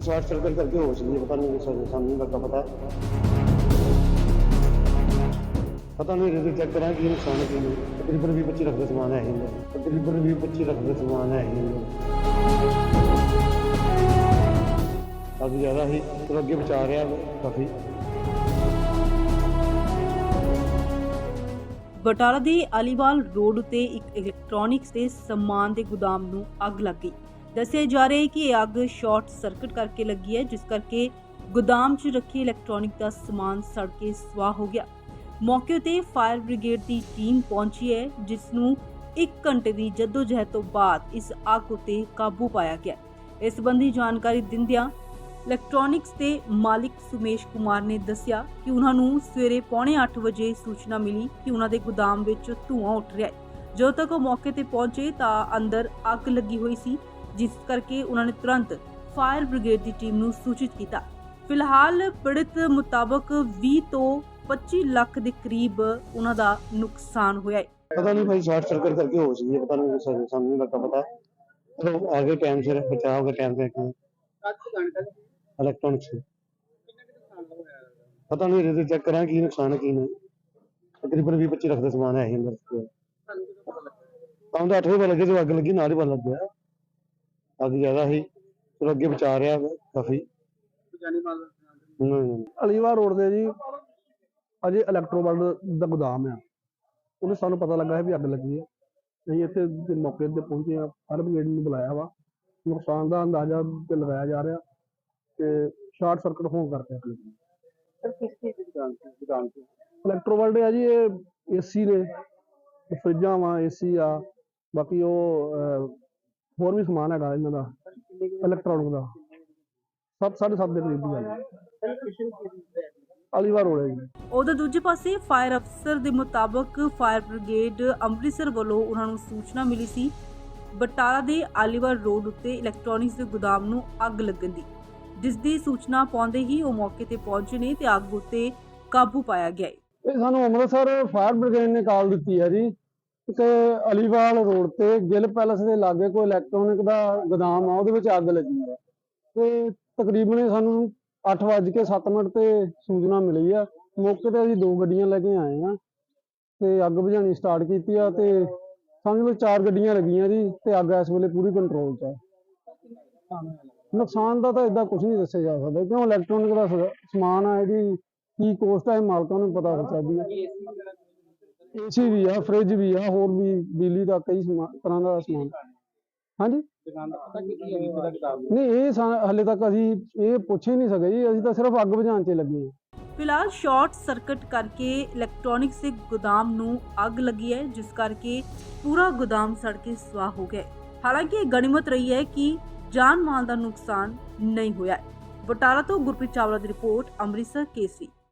Short circuit ਕਰਕੇ ਹੋ ਸਕਦੀ ਹੈ ਪਤਾ ਨਹੀਂ ਸਾਨੂੰ ਸਾਨੂੰ ਨਹੀਂ ਪਤਾ। ਪਤਾ ਨਹੀਂ ਰਿਜ਼ਲਟ ਚੈੱਕ ਕਰਾਂ ਕੀ ਨੁਕਸਾਨ ਕੀ ਨਹੀਂ। ਤਕਰੀਬਨ 20 25 ਲੱਖ ਸਮਾਨ ਹੈ ਇਹ ਤਕਰੀਬਨ 20 25 ਲੱਖ ਸਮਾਨ ਹੈ ਇਹ ਕਾਫੀ ਜ਼ਿਆਦਾ ਹੀ ਪਰ ਅੱਗੇ ਬਚਾ ਰਿਹਾ ਕਾਫੀ। ਬਟਾਲਾ ਦੇ ਅਲੀਵਾਲ ਰੋਡ ਉਤੇ ਇੱਕ ਇਲੈਕਟ੍ਰੋਨਿਕਸ ਦੇ ਸਮਾਨ ਦੇ ਗੋਦਾਮ ਨੂੰ ਅੱਗ ਲੱਗ ਗਈ। ਦੱਸਿਆ ਜਾ ਰਿਹਾ ਹੈ ਕਿ ਇਹ ਅੱਗ ਸ਼ਾਰਟ ਸਰਕਟ ਕਰਕੇ ਲੱਗੀ ਹੈ, ਜਿਸ ਕਰਕੇ ਗੋਦਾਮ 'ਚ ਰੱਖੇ ਇਲੈਕਟ੍ਰੋਨਿਕ ਦਾ ਸਮਾਨ ਸੜ ਕੇ ਸਵਾਹ ਹੋ ਗਿਆ। ਮੌਕੇ ਉਤੇ ਫਾਇਰ ਬ੍ਰਿਗੇਡ ਦੀ ਟੀਮ ਪਹੁੰਚੀ ਹੈ, ਜਿਸ ਨੂੰ 1 ਘੰਟੇ ਦੀ ਜਦੋਜਹਿਦ ਤੋਂ ਬਾਅਦ ਇਸ ਅੱਗ ਉਤੇ ਕਾਬੂ ਪਾਇਆ ਗਿਆ। ਇਸ ਸੰਬੰਧੀ ਜਾਣਕਾਰੀ ਦਿੰਦਿਆਂ ਇਲੈਕਟ੍ਰੋਨਿਕਸ ਦੇ ਮਾਲਿਕ ਸੁਮੇਸ਼ ਕੁਮਾਰ ਨੇ ਦੱਸਿਆ ਕਿ ਉਹਨਾਂ ਨੂੰ ਸਵੇਰੇ ਪੌਣੇ 8 ਵਜੇ ਸੂਚਨਾ ਮਿਲੀ ਕਿ ਉਹਨਾਂ ਦੇ ਗੋਦਾਮ ਵਿੱਚ ਧੂੰਆਂ ਉੱਠ ਰਿਹਾ ਹੈ। ਜਦੋਂ ਤੱਕ ਉਹ ਮੌਕੇ ਤੇ ਪਹੁੰਚੇ ਤਾਂ ਅੰਦਰ ਅੱਗ ਲੱਗੀ ਹੋਈ ਸੀ। ਜਿਸ ਕਰਕੇ ਉਹਨਾਂ ਨੇ ਤੁਰੰਤ ਫਾਇਰ ਬ੍ਰਿਗੇਡ ਦੀ ਟੀਮ ਨੂੰ ਸੂਚਿਤ ਕੀਤਾ। ਫਿਲਹਾਲ ਪੀੜਤ ਮੁਤਾਬਕ 20 ਤੋਂ 25 ਲੱਖ ਦੇ ਕਰੀਬ ਉਹਨਾਂ ਦਾ ਨੁਕਸਾਨ ਹੋਇਆ ਹੈ। ਪਤਾ ਨਹੀਂ ਭਾਈ ਸ਼ਾਰਟ ਸਰਕਟ ਕਰਕੇ ਹੋ ਸਕਦੀ ਹੈ ਪਤਾ ਨਹੀਂ ਸਾਨੂੰ ਸਾਨੂੰ ਨਹੀਂ ਲੱਗਾ ਪਤਾ ਚਲੋ ਆਗੇ ਟਾਈਮ ਸਿਰ, ਬਚਾਅ ਹੋ ਗਿਆ ਟਾਈਮ ਤੇ ਇਲੈਕਟ੍ਰੋਨਿਕਸ ਪਤਾ ਨਹੀਂ ਰਿਜ਼ਲਟ ਚੈੱਕ ਕਰਾਂ ਕੀ ਨੁਕਸਾਨ ਹੈ, ਕੀ ਨਹੀਂ। ਤਕਰੀਬਨ 20 25 ਲੱਖ ਦਾ ਸਮਾਨ ਹੈ ਇਹ ਅੰਦਰ। ਤਾਂ ਦਾ 8 ਵਜੇ ਲੱਗੇ ਜਦੋਂ ਅੱਗ ਲੱਗੀ, ਨਾਲ ਹੀ ਪਤਾ ਲੱਗਿਆ। ਅੱਗ ਜ਼ਿਆਦਾ ਸੀ ਫਿਰ ਅੱਗੇ ਬਚਾ ਰਿਹਾ ਕਾਫੀ। ਨਹੀਂ, ਨਹੀਂ। ਅਲੀਵਾਰ ਰੋਡ ਤੇ ਜੀ ਅਜੇ ਇਲੈਕਟ੍ਰੋਵਰਡ ਦਾ ਗੋਦਾਮ ਆ। ਉਹਨੇ ਸਾਨੂੰ ਪਤਾ ਲੱਗਾ ਹੈ ਵੀ ਅੱਗ ਲੱਗੀ ਹੈ ਅਸੀਂ ਇੱਥੇ ਦੇ ਮੌਕੇ ਤੇ ਪਹੁੰਚੇ ਆ ਫਾਇਰ ਬ੍ਰਿਗੇਡ ਨੂੰ ਬੁਲਾਇਆ ਵਾ। ਨੁਕਸਾਨ ਦਾ ਅੰਦਾਜ਼ਾ ਤੇ ਲਗਾਇਆ ਜਾ ਰਿਹਾ ਤੇ ਸ਼ਾਰਟ ਸਰਕਟ ਹੋਣ ਕਰਕੇ ਅੱਗ ਲੱਗੀ। ਇਲੈਕਟ੍ਰੋਵਰਡ ਆ ਜੀ ਇਹ ਏਸੀ ਨੇ। ਫਰਿੱਜਾਂ ਵਾ ਏਸੀ ਆ। ਬਾਕੀ ਉਹ ਹੋਰ ਵੀ ਸਮਾਨ ਹੈਗਾ ਇਹਨਾਂ ਦਾ ਇਲੈਕਟ੍ਰੋਨਿਕ ਦਾ। ਸਾਢੇ ਸੱਤ ਦੇ ਕਰੀਬ ਗੱਲ ਹੈ ਅਲੀਵਾਰ ਰੋਡ ਹੈ ਜੀ। ਉਹਦੇ ਦੂਜੇ ਪਾਸੇ ਫਾਇਰ ਅਫਸਰ ਦੇ ਮੁਤਾਬਕ ਫਾਇਰ ਬ੍ਰਿਗੇਡ ਅੰਮ੍ਰਿਤਸਰ ਵੱਲੋਂ ਉਹਨਾਂ ਨੂੰ ਸੂਚਨਾ ਮਿਲੀ ਸੀ ਬਟਾਲਾ ਦੇ ਆਲੀਵਰ ਰੋਡ ਉੱਤੇ ਇਲੈਕਟ੍ਰੋਨਿਕਸ ਦੇ ਗੋਦਾਮ ਨੂੰ ਅੱਗ ਲੱਗਣ ਦੀ। ਜਿਸ ਦੀ ਸੂਚਨਾ ਪਾਉਂਦੇ ਹੀ ਉਹ ਮੌਕੇ ਤੇ ਪਹੁੰਚੇ ਨੇ ਤੇ ਅੱਗ ਉੱਤੇ ਕਾਬੂ ਪਾਇਆ ਗਿਆ ਹੈ। ਇਹ ਸਾਨੂੰ ਅੰਮ੍ਰਿਤਸਰ ਫਾਇਰ ਬ੍ਰਿਗੇਡ ਨੇ ਕਾਲ ਦਿੱਤੀ ਹੈ ਜੀ। ਕਿ ਅਲੀਵਾਲ ਰੋਡ ਤੇ ਗਿੱਲ ਪੈਲਸ ਦੇ ਲਾਗੇ ਕੋਈ ਇਲੈਕਟ੍ਰੋਨਿਕ ਦਾ ਗੋਦਾਮ ਆ, ਉਹਦੇ ਵਿੱਚ ਅੱਗ ਲੱਗੀ ਹੈ ਤੇ ਤਕਰੀਬਨ ਸਾਨੂੰ 8:07 ਮਿੰਟ ਤੇ ਸੂਚਨਾ ਮਿਲੀ ਆ। ਮੌਕੇ ਤੇ ਅਸੀਂ ਦੋ ਗੱਡੀਆਂ ਲੈ ਕੇ ਆਏ ਆ ਤੇ ਅੱਗ ਬੁਝਾਉਣੀ ਸਟਾਰਟ ਕੀਤੀ ਆ ਤੇ ਸਮਝ ਲਓ ਚਾਰ ਗੱਡੀਆਂ ਲੱਗੀਆਂ ਜੀ ਤੇ ਅੱਗ ਇਸ ਵੇਲੇ ਪੂਰੀ ਕੰਟਰੋਲ 'ਚ ਆ। ਨੁਕਸਾਨ ਦਾ ਤਾਂ ਇਦਾਂ ਕੁਝ ਨਹੀਂ ਦੱਸਿਆ ਜਾ ਸਕਦਾ, ਕਿਉਂ ਇਲੈਕਟ੍ਰੋਨਿਕ ਦਾ ਸਮਾਨ ਆ, ਇਹਦੀ ਕੀ ਕੋਸਟ ਹੈ ਮਾਲਕਾਂ ਨੂੰ ਪਤਾ ਹੋ ਸਕਦੀ ਹੈ ਏਸੀ ਵੀ ਆ ਫ੍ਰਿਜ ਵੀ ਆ ਹੋਰ ਵੀ ਬਿਜਲੀ ਦਾ ਕਈ ਸਮਾ- ਤਰ੍ਹਾਂ ਦਾ ਸਮਾਨ। ਹਾਂਜੀ? ਨਹੀਂ ਇਹ ਸਾ- ਹਲੇ ਤੱਕ ਅਸੀਂ ਇਹ ਪੁੱਛ ਹੀ ਨਹੀਂ ਸਕੇ ਜੀ ਅਸੀਂ ਤਾਂ ਸਿਰਫ ਅੱਗ ਬੁਝਾਉਣ 'ਚ ਲੱਗੇ ਹਾਂ। ਫਿਲਹਾਲ ਸ਼ਾਰਟ ਸਰਕਟ ਕਰਕੇ ਇਲੈਕਟ੍ਰੋਨਿਕਸ ਦੇ ਗੋਦਾਮ ਨੂੰ ਅੱਗ ਲੱਗੀ ਹੈ ਜਿਸ ਕਰਕੇ ਪੂਰਾ ਗੋਦਾਮ ਸੜ ਕੇ ਸਵਾਹ ਹੋ ਗਿਆ ਹੈ। ਹਾਲਾਂਕਿ ਇਹ ਗਣਿਮਤ ਰਹੀ ਹੈ ਕਿ ਜਾਨ ਮਾਲ ਦਾ ਨੁਕਸਾਨ ਨਹੀਂ ਹੋਇਆ ਹੈ। ਬਟਾਲਾ ਤੋਂ ਗੁਰਪ੍ਰੀਤ ਚਾਵਲਾ ਦੀ ਰਿਪੋਰਟ ਅੰਮ੍ਰਿਤਸਰ ਕੇਸਰੀ।